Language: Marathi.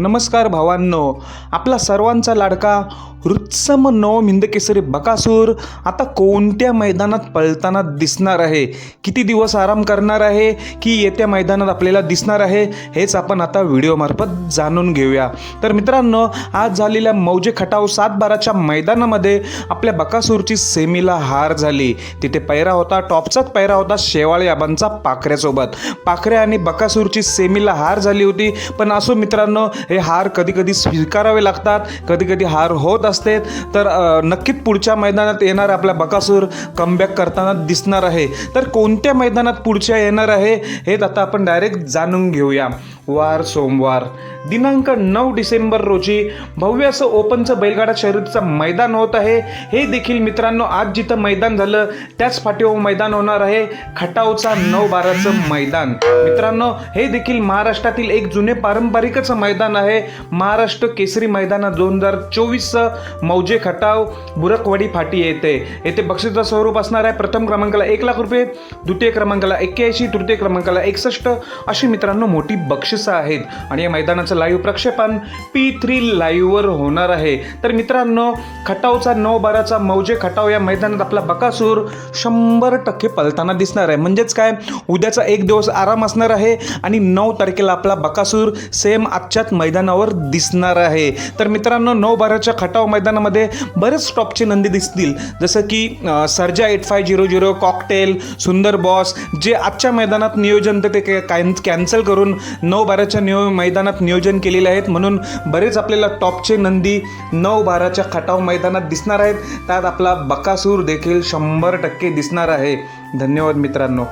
नमस्कार भावांनो आपला सर्वांचा लाडका रुत्सम नव हिंदकेसरी बकासूर आता कोणत्या मैदानात पळताना दिसणार आहे? किती दिवस आराम करणार आहे? की येत्या मैदानात आपल्याला दिसणार आहे? हेच आपण आता व्हिडिओमार्फत जाणून घेऊया. तर मित्रांनो आज झालेल्या मौजे खटाव सात बाराच्या मैदानामध्ये आपल्या बकासूरची सेमीला हार झाली. तिथे पैरा होता टॉपचाच पैरा होता शेवाळे आबांचा पाखऱ्यासोबत. पाखऱ्या आणि बकासूरची सेमीला हार झाली होती. पण असो मित्रांनो हे हार कधी कधी स्वीकारावे लागतात कधी कधी हार होत असते तर नक्कीच पुढच्या मैदानात येणार आपला बकासूर कमबॅक करताना दिसणार आहे. तर कोणत्या मैदानात पुढच्या येणार आहे हे आता आपण डायरेक्ट जाणून घेऊया. वार सोमवार. दिनांक नऊ डिसेंबर रोजी भव्य असं ओपनचं बैलगाडा शर्यतीचं मैदान होत आहे. हे देखील मित्रांनो आज जिथं मैदान झालं त्याच फाटीवर मैदान होणार आहे. खटावचा नऊ बाराचं मैदान. मित्रांनो हे देखील महाराष्ट्रातील एक जुने पारंपरिकच मैदान आहे. महाराष्ट्र केसरी मैदान दोन हजार चोवीसचं मौजे खटाव बुरकवाडी फाटी येते येथे बक्षिसाचं स्वरूप असणार आहे. प्रथम क्रमांकाला एक लाख रुपये द्वितीय क्रमांकाला एक्क्याऐंशी तृतीय क्रमांकाला एकसष्ट अशी मित्रांनो मोठी बक्षीस आहेत आणि या मैदानाचं लाईव्ह प्रक्षेपण पी थ्री लाईव्हवर होणार आहे. तर मित्रांनो खटावचा नऊ बाराचा मौजे खटाव या मैदानात आपला बकासूर शंभर टक्के पलताना दिसणार आहे. म्हणजेच काय? उद्याचा एक दिवस आराम असणार आहे आणि नऊ तारखेला आपला बकासूर सेम आजच्याच मैदानावर दिसणार आहे. तर मित्रांनो नऊ बाराच्या खटाव मैदानामध्ये बरेच स्टॉपचे नंदी दिसतील. जसं की Sarja eight five zero zero cocktail सुंदर बॉस जे आजच्या मैदानात नियोजन तर ते कॅन्सल करून नऊ बाराच्या नियो मैदानात नियोजन केलेले आहेत. म्हणून बरेच आपल्याला टॉपचे नंदी नऊ बाराच्या खटाव मैदानात दिसणार आहेत. त्यात आपला बकासूर देखील शंभर टक्के दिसणार आहे. धन्यवाद मित्रांनो.